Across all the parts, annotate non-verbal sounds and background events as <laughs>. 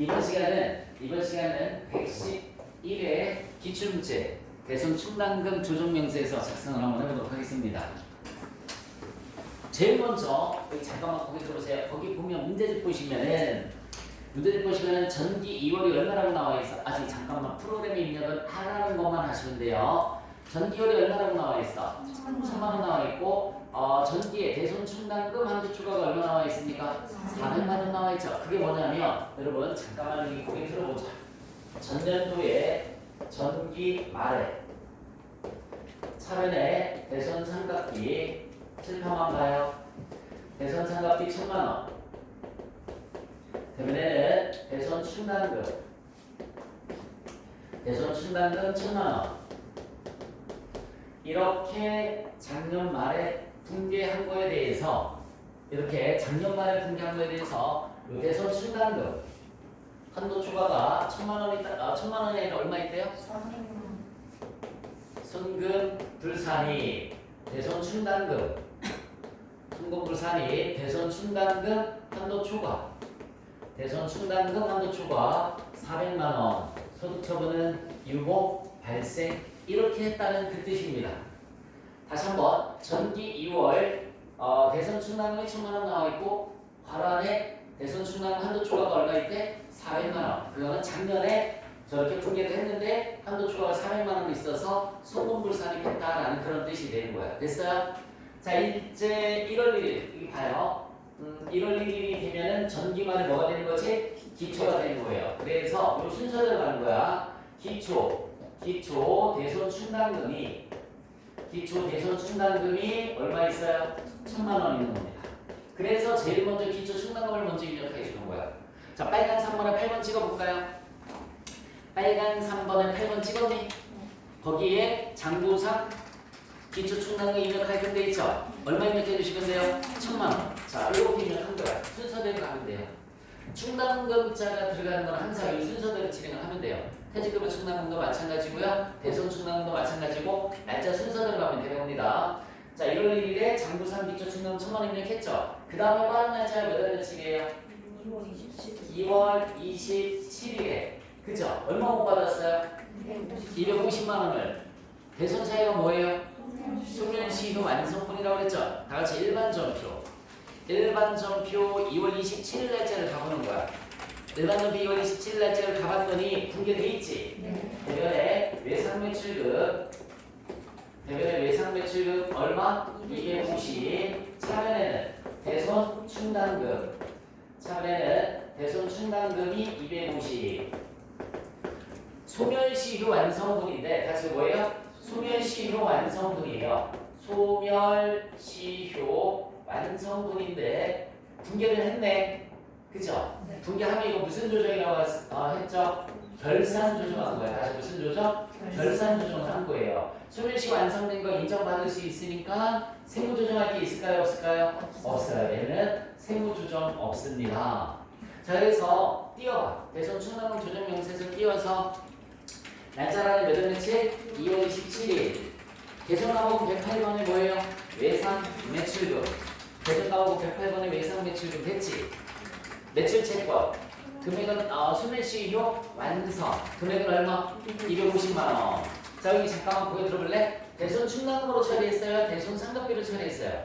이번 시간은 이번 시간은 111회 기출문제 대손 충당금 조정 명세에서 작성을 한번 해보도록 하겠습니다. 제일 먼저 여기 잠깐만 거기 들어보세요. 거기 보면 문제집 보시면은 문제집 보시면은 전기 2월이 얼마라고 나와 있어? 아직 잠깐만 프로그램 입력은 안 하는 것만 하시면 돼요. 전기월이 얼마라고 나와 있어? 천만 원 나와 있고 어, 전기의 대손 충당금 한두 추가가 얼마 나와 있습니까? 400만 원 나와 있죠. 그게 뭐냐면 여러분 잠깐만 여기 고개 들어보자. 전년도에 전기 말에 차변에 대손 삼각비 7, 8만 봐요. 대손 삼각비 1000만 원. 대면에는 대손 충당금 대손 충당금 1000만 원. 이렇게 작년 말에 붕괴한 거에 대해서 이렇게 작년 말에 붕괴한 거에 대해서 요 대손 충당금 한도 초과가 천만 원이 아, 천만 원이 아니라 얼마 있대요? 순금 불산이 대손 충당금. 순금 불산이 대손 충당금 한도 초과. 대손 충당금 한도 초과 400만 원. 소득 처분은 유보 발생. 이렇게 했다는 그 뜻입니다. 다시 한번 전기 2월 어, 대선 충당금이 1천만 원 나와 있고 발안에 대선 충당금 한도 초과가 얼마 있대? 400만 원. 그거는 작년에 저렇게 붕괴를 했는데 한도 초과가 400만 원 있어서 소금불산이 했다라는 그런 뜻이 되는 거야. 됐어요? 자 이제 1월 1일 여기 봐요. 음, 1월 1일이 되면은 전기만에 뭐가 되는 거지? 기초가 되는 거예요. 그래서 이 순서대로 가는 거야. 기초, 기초 대손 충당금이 기초 대손 충당금이 얼마 있어요? 천만 원 있는 겁니다. 그래서 제일 먼저 기초 충당금을 먼저 입력해 주는 거야. 자, 빨간 3번에 8번 찍어볼까요? 빨간 3번에 8번 찍었니? 거기에 장부상 기초 충당금 입력할 건데 있죠? 얼마 입력해 주시면 돼요? 천만 원. 자, 이렇게 입력한 거야. 순서대로 가면 돼요. 충당금자가 들어가는 건 항상 이 순서대로 진행을 하면 돼요. 퇴직금의 충당금도 마찬가지고요. 대손 충당금도 마찬가지고 날짜 순서대로 가면 되는 겁니다. 자, 1월 1일에 장부상 기초 충당금 천만 원 입력했죠? 그 다음에 빠른 날짜가 몇월 며칠이에요? 2월 27일 2월 27일에 그죠? 얼마 못 받았어요? 250만 원을 대손 차이가 뭐예요? 소멸시효 완성분이라고 그랬죠? 다 같이 일반 전표 일반 전표 2월 27일 날짜를 가보는 거야 일반 전표 2월 27일 날짜를 가봤더니 붕괴돼 있지? 대변의 외상 매출금 대변의 외상 매출금 얼마? 250 차변에는 대손 충당금 차변에는 대손 충당금이 250 소멸시효 완성분인데 다시 뭐예요? 소멸시효 완성분이에요 소멸시효 완성분인데 붕괴를 했네 그죠? 네. 붕괴하면 이거 무슨 조정이라고 했- 어, 했죠? 결산 조정한 거야 다시 무슨 조정? 결산 조정을 한 거예요. 소멸시 완성된 거 인정받을 수 있으니까 세무 조정할 게 있을까요? 없을까요? 없어요. 얘는 세무 조정 없습니다. 자 그래서 띄워봐. 대선 충남금 조정 명세서 띄워서 날짜라는 몇 월 며칠? 2월 27일. 개정 가보고 108번에 뭐예요? 외상 매출금. 개정 가보고 108번에 외상 매출금 됐지? 매출 채권. 금액은 어, 소멸시효 완성. 금액은 얼마? 250만 원. 자 여기 잠깐만 보여 들어볼래? 대손 충당금으로 처리했어요? 대손 상각비로 처리했어요?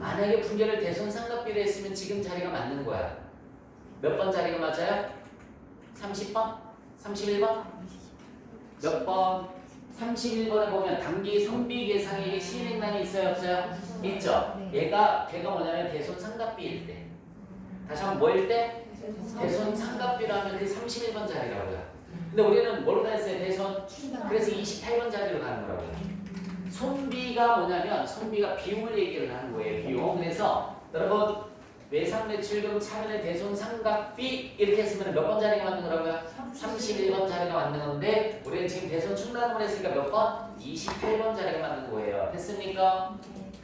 만약에 붕괴를 대손 상각비로 했으면 지금 자리가 맞는 거야. 몇 번 자리가 맞아요? 30번? 31번? 몇 번? 31번에 보면 단기 성비 계상액의 시행란이 있어요 없어요? 있죠? 얘가 걔가 뭐냐면 대손 상각비일 때 다시 한번 뭐일 때? 대손 상각비로 하면 그 31번 자리라고 요 근데 우리는 뭐로 다 했어요? 대손 그래서 28번 자리로 가는 거라고요. 손비가 뭐냐면 손비가 비용을 얘기를 하는 거예요. 비용. 그래서 여러분 외상 매출금 차변의 대손 상각비 이렇게 했으면 몇 번 자리가 맞는 거라고요? 31번 자리가 맞는 건데 우리는 지금 대손 충당을 했으니까 몇 번? 28번 자리가 맞는 거예요. 됐습니까?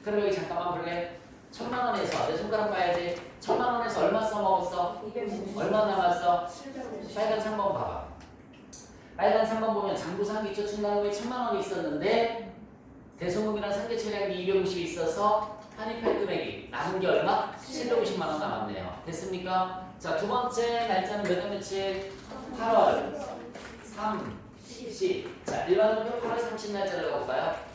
그럼 여기 잠깐만 볼래? 천만 원에서 내 손가락 봐야지. 천만 원에서 얼마 써먹었어? 250 얼마 남았어? 750 빨간 3번 봐봐. 빨간 3번 보면 장부 상 기초 충당금이 천만 원이 있었는데 대송금이랑 상계처량이 250이 있어서 한입할 금액이 남은 게 얼마? 750만 원 남았네요. 됐습니까? 자, 두 번째 날짜는 몇월 며칠? 8월 3, 10. 자, 일반전표 8월 30 날짜를 가볼까요?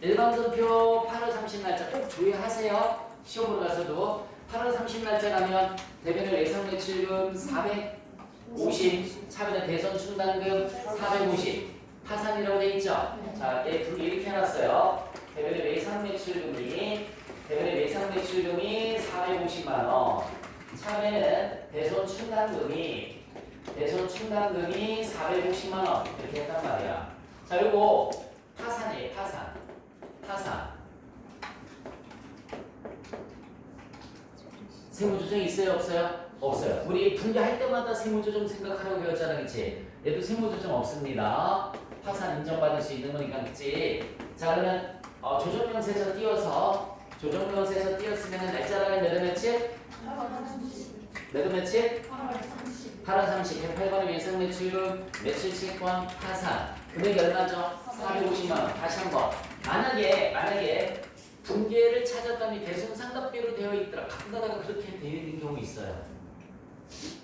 일반전표 8월 30 날짜 꼭 주의하세요. 시험 보러 가서도 8월 30 날짜 가면 대변을 예상 매출금 450, 차변의 대선 충당금 450, 파산이라고 돼 있죠? 자, 예, 두 이렇게 해놨어요. 대변의 예상 매출금이 대변의 예상 매출금이 450만 원. 차변에는 대선 충당금이 대선 충당금이 450만 원 이렇게 했단 말이야. 자, 파산이에요. 파산. 파산. 세무조정 있어요? 없어요? 없어요. 우리 분배할 때마다 세무조정 생각하라고 배웠잖아, 그치? 얘도 세무조정 없습니다. 파산 인정받을 수 있는 거니까, 그치? 자, 그러면 어, 조정명세에서 띄워서 조정명세에서 띄었으면 날짜라는 몇월 며칠? 몇월 며칠? 8월 30, 108번의 예상 매출금, 매출 채권, 파산. 금액이 얼마죠? 450만 원. 다시 한 번. 만약에, 만약에 찾았더니 대손 상각비로 되어 있더라. 가끔가다가 그렇게 되어 있는 경우 있어요.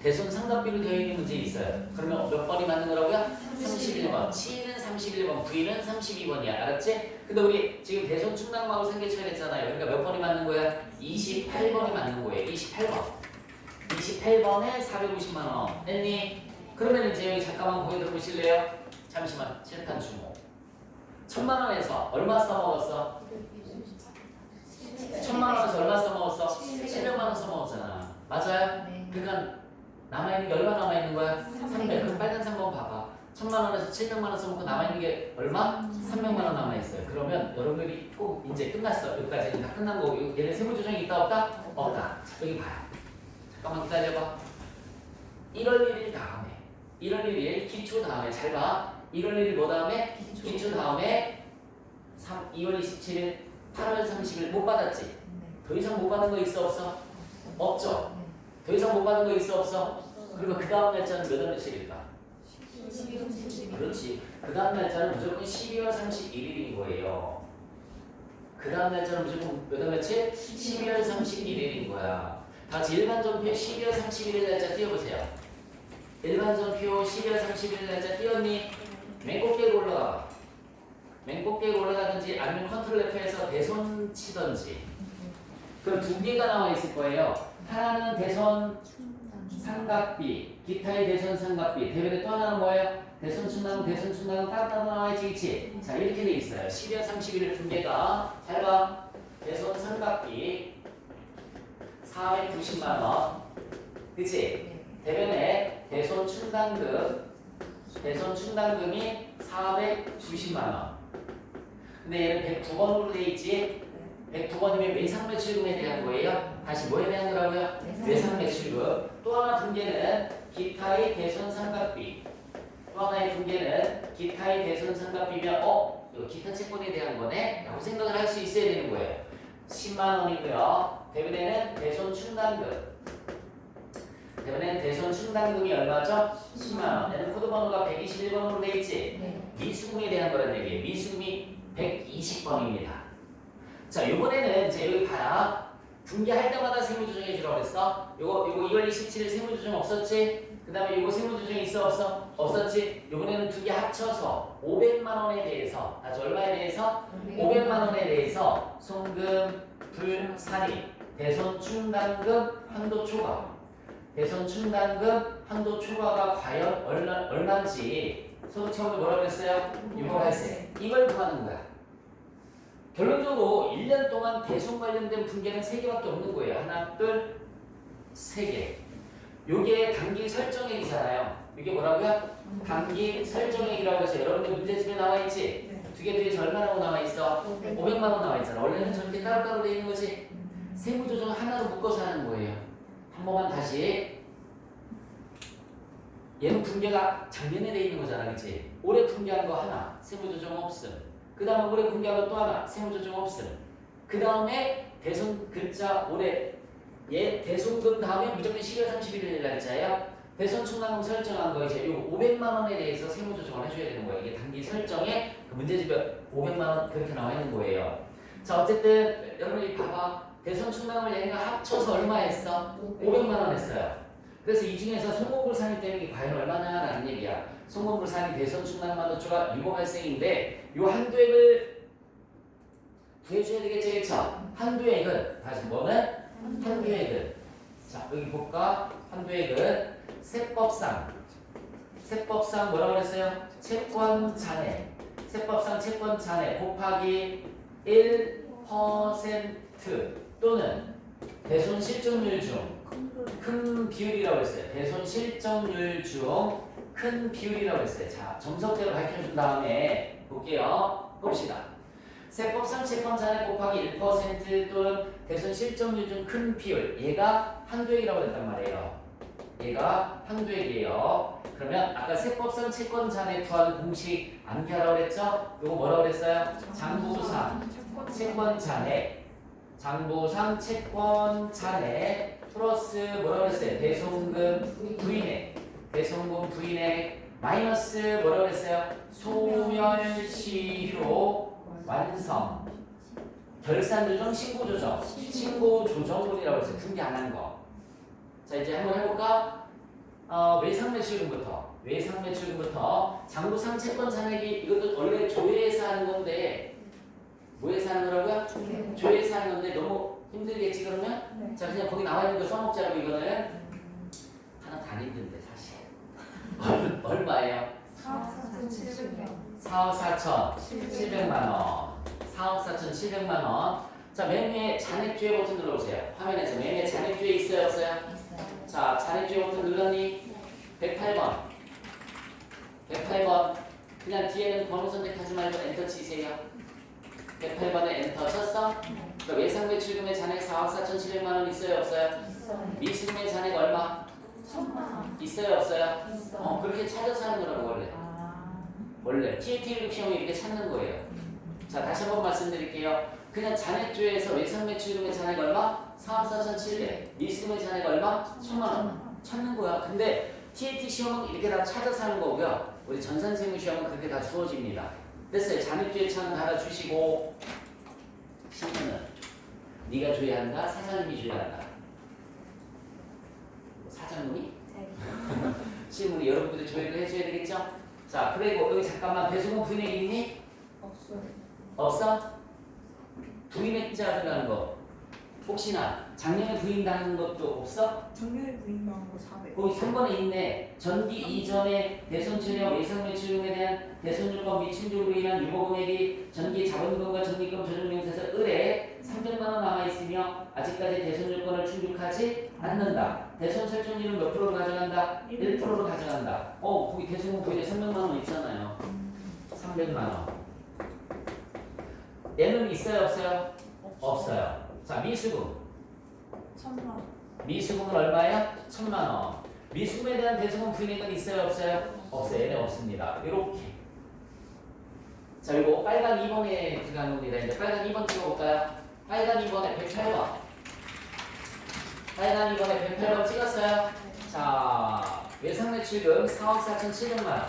대손 상각비로 되어 있는 문제 있어요. 그러면 몇 번이 맞는 거라고요? 31번. C는 31번, V는 32번이야. 알았지? 근데 우리 지금 대손 충당하고 상계쳐야 됐잖아요. 그러니까 몇 번이 맞는 거야? 28번이 맞는 거예요. 28번. 28번에 450만 원. 됐니? 그러면 이제 여기 잠깐만 보여드려 보실래요? 잠시만. 칠판 주모. 천만 원에서 얼마 써먹었어? 천만 원에서 얼마 써먹었어? 700만 원 써먹었잖아. 맞아요? 그러니까 남아있는 게 얼마 남아있는 거야? 300. 그럼 빨간 3번 봐봐. 천만 원에서 700만 원 써먹고 남아있는 게 얼마? 300만 원 남아있어요. 그러면 여러분들이 꼭 이제 끝났어. 여기까지 다 끝난 거고 얘네 세무 조정이 있다 없다? 없다. 여기 봐요. 잠깐만 기다려봐. 1월 1일 다음에 1월 1일 기초 다음에 잘 봐. 1월 1일 뭐 다음에? 기초 다음에 3, 2월 27일 8월 30일 못 받았지? 더 이상 못 받은 거 있어 없어? 없죠? 더 이상 못 받은 거 있어 없어? 그리고 그 다음 날짜는 몇 월 며칠일까? 그렇지. 그 다음 날짜는 무조건 12월 31일인 거예요. 그 다음 날짜는 무조건 몇월 며칠? 12월 31일인 거야. 다 같이 일반 전표 12월 31일 날짜 띄워보세요. 일반 전표 12월 31일 날짜 띄웠니? 맨 꼭대기로 올라가. 맨 꼭대기로 올라가든지 아니면 컨트롤 F에서 대손 치든지. 그럼 두 개가 나와 있을 거예요. 하나는 대손 삼각비, 기타의 대손 삼각비. 대변에 또 하나는 뭐예요? 대손 충당, 대손 충당은 따로 나와 있지, 그치? 자, 이렇게 돼 있어요. 12월 31일 두 개가. 잘 봐. 대손 삼각비. 490만 원. 그치? 대변에 대손 충당금. 대손 충당금이 490만 원. 근데 얘는 109번으로 돼 있지? 109번이면 외상 매출금에 대한 거예요. 다시 뭐에 대한 거라고요? 외상 매출금. 또 하나 분계는 기타의 대손 삼각비. 또 하나의 분계는 기타의 대손 삼각비면 어? 이거 기타 채권에 대한 거네? 라고 생각을 할 수 있어야 되는 거예요. 10만 원이고요. 대변에는 대손 충당금. 대변에는 대손 충당금이 얼마죠? 10만 원. 얘는 코드 번호가 121번으로 돼 있지? 미수금에 대한 거란 얘기예요. 미수금이 120번입니다. 자, 요번에는 이제 여기 봐라. 분개할 때마다 세무조정해 주라고 그랬어. 요거 요거 2월 27일 세무조정 없었지? 그다음에 요거 세무조정 있어 없어? 없었지? 요번에는 두 개 합쳐서 500만 원에 대해서 아주 얼마에 대해서 500만 원에 대해서 송금, 불사리, 대손 충당금, 한도 초과. 대손 충당금, 한도 초과가 과연 얼마 얼마인지 소득처분이 뭐라고 했어요? 유보할세. 이걸 구하는 거야. 결론적으로 1년 동안 대손 관련된 분계는 3개밖에 없는 거예요. 하나, 둘, 세 개. 요게 단기 설정액이잖아요. 이게 뭐라고요? 단기 설정액이라고 해서 여러분들 문제집에 나와 있지? 두 개 뒤에서 얼마라고 나와 있어? 500만 원 나와 있잖아. 원래는 저렇게 따로따로 돼 있는 거지. 세무조정 하나로 묶어서 하는 거예요. 한 번만 다시. 얘는 분계가 작년에 돼 있는 거잖아, 그치? 올해 분계한 거 하나, 세무조정 없음. 그 다음에 올해 분계한 거 또 하나, 세무조정 없음. 그 다음에 대손 글자 올해 얘 대손금 다음에 무조건 12월 31일 날짜예요. 대손 충당금 설정한 거 이제 요 500만 원에 대해서 세무 조정을 해줘야 되는 거예요. 이게 단기 설정에 그 문제집에 500만 원 그렇게 나와 있는 거예요. 자 어쨌든 여러분이 봐봐 대선 충남을 얘네가 합쳐서 얼마 했어? 500만 원 했어요. 그래서 이 중에서 송공불상이 되는 게 과연 얼마냐라는 얘기야. 송공불상이 대선 충남만 노조가 유보 발생인데 요 한도액을 구해줘야 되겠죠, 그쵸? 한도액은 다시 뭐는? 한도액은 자 여기 볼까? 한도액은 세법상 세법상 뭐라고 그랬어요? 채권 잔액 세법상 채권 잔액 곱하기 1% 또는 대손 실존율 중 큰 비율이라고 했어요. 대손 실점률 중 큰 비율이라고 했어요. 자, 정석대로 밝혀준 다음에 볼게요. 봅시다. 세법상 채권 잔액 곱하기 1% 또는 대손 실점률 중 큰 비율. 얘가 한도액이라고 했단 말이에요. 얘가 한도액이에요. 그러면 아까 세법상 채권 잔액 구하는 공식 암기하라고 그랬죠? 이거 뭐라고 그랬어요? 장부상 채권 잔액 장부상 채권 잔액 플러스 뭐라고 그랬어요? 대송금 부인액 대송금 부인액 마이너스 뭐라고 그랬어요? 소멸시효 완성 결산 조정 신고 조정 신고 조정분이라고 했어요. 등기 안한 거. 자 이제 한번 해볼까? 어, 외상 매출금부터 외상 매출금부터 장부상 채권 잔액이 이것도 원래 조회에서 하는 건데 뭐에서 하는 거라고요? 조회에서 하는 건데 너무 힘들겠지 그러면? 자 그냥 거기 나와 있는 거 써먹자고 이거는 하나 다 힘든데 사실 <laughs> 얼- 얼마예요? 4억 4천 700만 원 4억 4천 7백만 원. 자, 맨 위에 잔액주의 버튼 눌러보세요. 화면에서 맨 위에 잔액주의 있어요, 없어요? 자, 잔액주의 버튼 눌렀니? 108번. 108번. 그냥 뒤에는 번호 선택하지 말고 엔터 치세요. 108번에 엔터 쳤어? 그러니까 외상 매출금의 잔액 4억 4천 7백만 원 있어요, 없어요? 미수금의 잔액 얼마? 있어요, 없어요? 어, 그렇게 찾아서 하는 거라고 원래. 원래 TAT 시험이 이렇게 찾는 거예요. 자 다시 한번 말씀드릴게요. 그냥 잔액주에서 외상 매출금의 잔액 얼마? 4억 4,700. 미수금의 잔액 얼마? 1천만 원. 찾는 거야. 근데 TAT 시험은 이렇게 다 찾아서 하는 거고요. 우리 전산세무 시험은 그렇게 다 주어집니다. 됐어요. 잔액주의 차는 달아주시고 신문은 네가 줘야 한다. 사장님이 줘야 한다. 사장님이? 신문이 여러분들이 조회를 해줘야 되겠죠? 자 그리고 여기 잠깐만 배수금 부인액 있니? 없어? 부인액자 들어가는 거 혹시나 작년에 부인당한 것도 없어? 작년에 부인당한 거 400. 거기 3번에 있네 전기 이전에 대손출력 예상 매출금에 대한 대손율과 미충족으로 인한 유보금액이 전기 자본금과 전기금 조정명세서 을에 300만 원 남아 있으며 아직까지 대손율권을 충족하지 않는다 대손 설정률은 몇 프로로 가져간다? 1%로 가져간다 어 거기 대손금 부인에 300만 원 있잖아요 300만 원 얘는 있어요 없어요? 없어요 자 미수금 천만 원. 미수금은 얼마예요? 천만 원. 미수금에 대한 대수금 부인액은 있어요, 없어요? 없어요. 얘는 없습니다. 이렇게. 자, 그리고 빨간 2번에 들어가는 겁니다. 이제 빨간 2번 찍어볼까요? 빨간 2번에 108번. 빨간 2번에 108번 찍었어요? 자, 외상 매출금 4억 4,700만 원.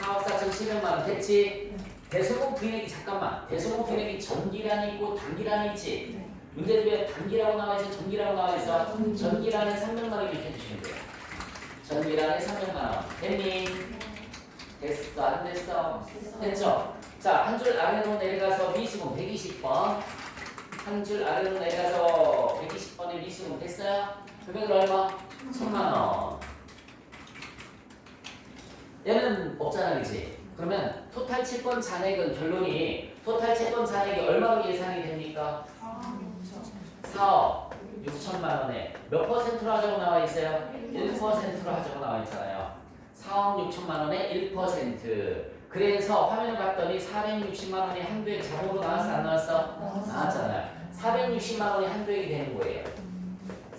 4억 4,700만 원 됐지? 대수금 부인액이 잠깐만. 대수금 부인액이 전기란이 있고 단기란이 있지? 문제집에 단기라고 나와 있어, 전기라고 나와 있어. 전기란에 300만 원 이렇게 해주시면 돼요. 전기란에 300만 원. 됐니? 됐어, 안 됐어? 됐죠? 자, 한 줄 아래로 내려가서 미수금 120번. 한 줄 아래로 내려가서 120번의 미수금 됐어요? 금액은 얼마? 1000만 원. 얘는 없잖아, 그지? 그러면 토탈 채권 잔액은 결론이 토탈 채권 잔액이 얼마로 예상이 됩니까? 4억 6천만 원에 몇 퍼센트로 하자고 나와 있어요? 1%로 하자고 나와 있잖아요. 4억 6천만 원에 1%. 그래서 화면을 봤더니 460만 원이 한 도액 자동으로 나왔어 안 나왔어? 나왔잖아요. 460만 원이 한 도액이 되는 거예요.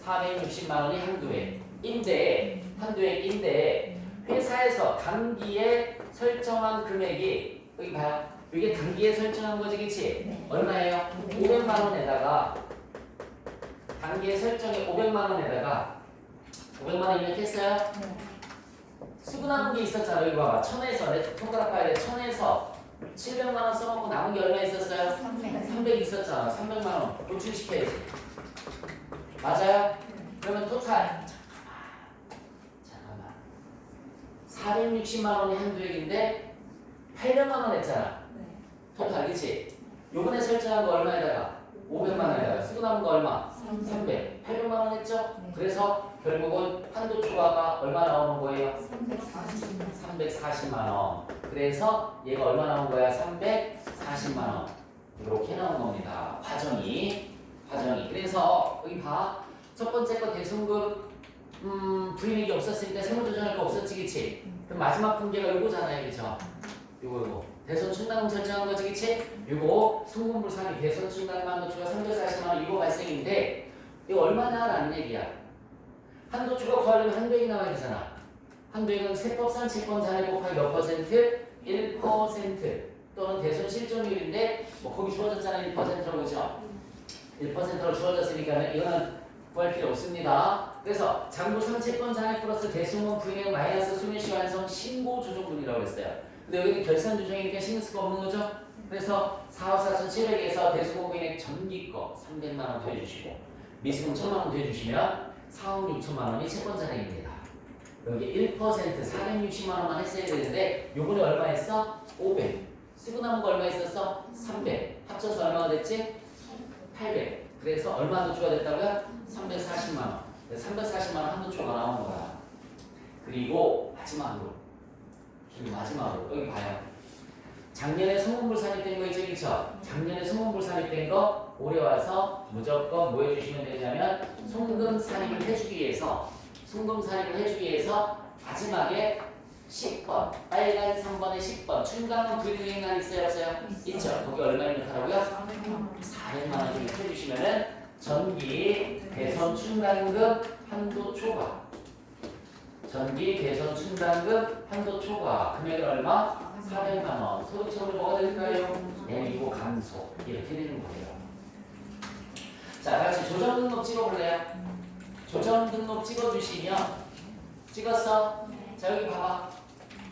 460만 원이 한 도액인데 한 도액인데 회사에서 단기에 설정한 금액이 여기 봐요. 이게 단기에 설정한 거지, 그치? 얼마예요? 500만 원에다가 단기에 설정에 500만 원에다가 500만 원 입력했어요? 수분하는 게 있었잖아. 여기 봐봐. 천에서 내 손가락 봐야 돼. 천에서 700만 원 써먹고 남은 게 얼마 있었어요? 300 있었잖아. 300만 원 보충시켜야지. 맞아요? 그러면 토탈 잠깐만 460만 원이 한도액인데 800만 원 했잖아. 토탈 그치? 요번에 설정한 거 얼마에다가 500만 원에다가 쓰고 남은 거 얼마? 300 800만 원 했죠? 그래서 결국은 한도 초과가 얼마 나오는 거예요? 340만 원. 그래서 얘가 얼마 나온 거야? 340만 원. 이렇게 나온 겁니다. 과정이 과정이. 그래서 여기 봐. 첫 번째 거 대손금 음, 부인액이 없었으니까 세무 조정할 거 없었지, 그치? 그럼 마지막 분계가 요거잖아요, 그죠? 요거 요거. 대손 충당금 설정한 거지, 그치? 요거 송금불상이 대손 충당금 한도초가 340만 원 이거 발생인데 이거 얼마나 라는 얘기야. 한도초가 구하려면 한도액이 나와야 되잖아. 한도액은 세법상 채권 잔액 곱하기 몇 퍼센트? 1% 또는 대손 실존율인데 뭐 거기 주어졌잖아요 1%라고 그죠? 1%로 주어졌으니까 이거는 구할 필요 없습니다. 그래서 장부상 채권 잔액 플러스 대손금 부인액 마이너스 소멸시 완성 신고 조정분이라고 했어요. 근데 여기는 결산 조정이니까 신경 쓸 거 없는 거죠? 그래서 4억 4천 7백에서 대손금 부인액 전기 거 300만 원 더해주시고 미수금 1천만 원 더해주시면 4억 6천만 원이 채권 잔액입니다. 여기 1% 460만 원만 했어야 되는데 요번에 얼마 했어? 500 쓰고 남은 거 얼마 있었어? 300 합쳐서 얼마가 됐지? 800 그래서 얼마 한도 추가 됐다고요? 340만 원 340만 원 한 도 추가 나온 거야 그리고 마지막으로 그리고 마지막으로 여기 봐요 작년에 소문불 산입된 거 있죠 그쵸? 작년에 소문불 산입된 거 올해 와서 무조건 뭐 해주시면 되냐면 송금 산입을 해주기 위해서 송금 산입을 해주기 위해서 마지막에 10번 빨간 3번에 10번 충당금 불이행간 있어요 없어요? 있죠 거기 얼마 입력하라고요? 400만 원 정도 해주시면은 전기 대선 충당금 한도 초과 전기 대선 충당금 한도 초과 금액은 얼마? 400만 원 소득적으로 뭐가 될까요? 내리고 감소 이렇게 되는 거예요 자 다시 조정 등록 찍어볼래요? 조정 등록 찍어주시면 찍었어? 자 여기 봐봐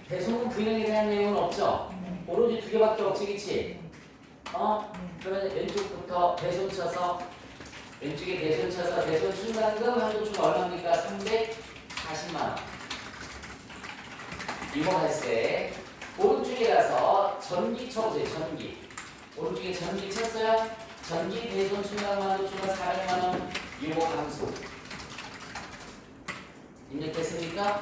대소금 부인액에 대한 내용은 없죠? 오로지 두 개밖에 없지 그치? 어? 그러면 왼쪽부터 대손 쳐서 왼쪽에 대손 쳐서 대손 충당금 한도초가 얼마입니까? 340만 원 이거 발생 오른쪽에 가서 전기 쳐보세요 전기 오른쪽에 전기 쳤어요? 전기 대손 충당금 한도초가 400만 원 이거 감소 입력됐습니까?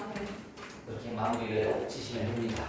이렇게 마무리를 지시면 됩니다